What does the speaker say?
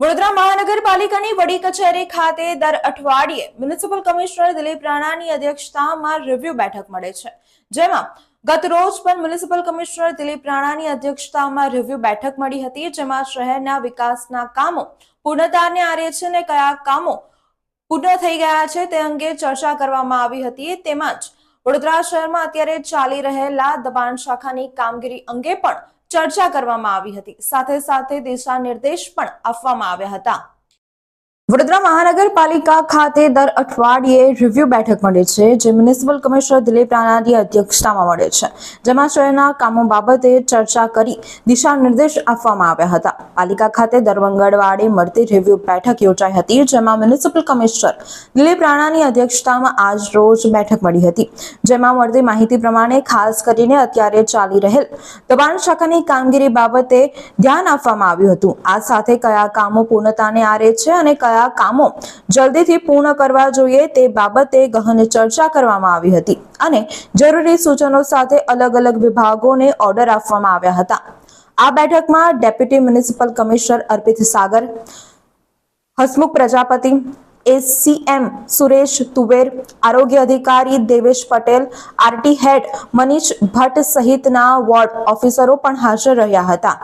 વડોદરા મહાનગરપાલિકાની વડી કચેરી ખાતે દર અઠવાડિયે મ્યુનિસિપલ કમિશનર દિલીપ રાણાની અધ્યક્ષતામાં રિવ્યુ બેઠક મળે છે. જેમાં ગત રોજ પણ મ્યુનિસિપલ કમિશનર દિલીપ રાણાની અધ્યક્ષતામાં રિવ્યુ બેઠક મળી હતી, જેમાં શહેરના વિકાસના કામો પૂર્ણતાને આરે છે અને કયા કામો પૂર્ણ થઈ ગયા છે તે અંગે ચર્ચા કરવામાં આવી હતી. તેમજ વડોદરા શહેરમાં અત્યારે ચાલી રહેલા દબાણ શાખાની કામગીરી અંગે પણ ચર્ચા કરવામાં આવી હતી. સાથે સાથે દિશા નિર્દેશ પણ આપવામાં આવ્યા હતા. વડોદરા મહાનગરપાલિકા ખાતે દર અઠવાડિયે રિવ્યુ બેઠક મળે છે, જે મ્યુનિસિપલ કમિશનર દિલીપ રાણાની અધ્યક્ષતામાં મળે છે. જેમાં શહેરના કામો બાબતે ચર્ચા કરી દિશા નિર્દેશ આપવામાં આવ્યા હતા. પાલિકા ખાતે દર મંગળવારે મળતી રિવ્યુ બેઠક યોજાઈ હતી, જેમાં મ્યુનિસિપલ કમિશનર દિલીપ રાણાની અધ્યક્ષતામાં આજ રોજ બેઠક મળી હતી. જેમાં મળતી માહિતી પ્રમાણે ખાસ કરીને અત્યારે ચાલી રહેલ દબાણ શાખાની કામગીરી બાબતે ધ્યાન આપવામાં આવ્યું હતું. આ સાથે કયા કામો પૂર્ણતાને આરે છે અને કયા કામો જલ્દીથી પૂર્ણ કરવા જોઈએ તે બાબતે ગહન ચર્ચા કરવામાં આવી હતી અને જરૂરી સૂચનો સાથે અલગ અલગ વિભાગોને ઓર્ડર આપવામાં આવ્યા હતા. આ બેઠકમાં deputy municipal commissioner Arpit Sagar, Hasmukh Prajapati ACM Suresh Tuver, આરોગ્ય અધિકારી દેવેશ પટેલ, આરટી હેડ મનીષ ભટ્ટ સહિતના વોર્ડ ઓફિસરો પણ હાજર રહ્યા હતા.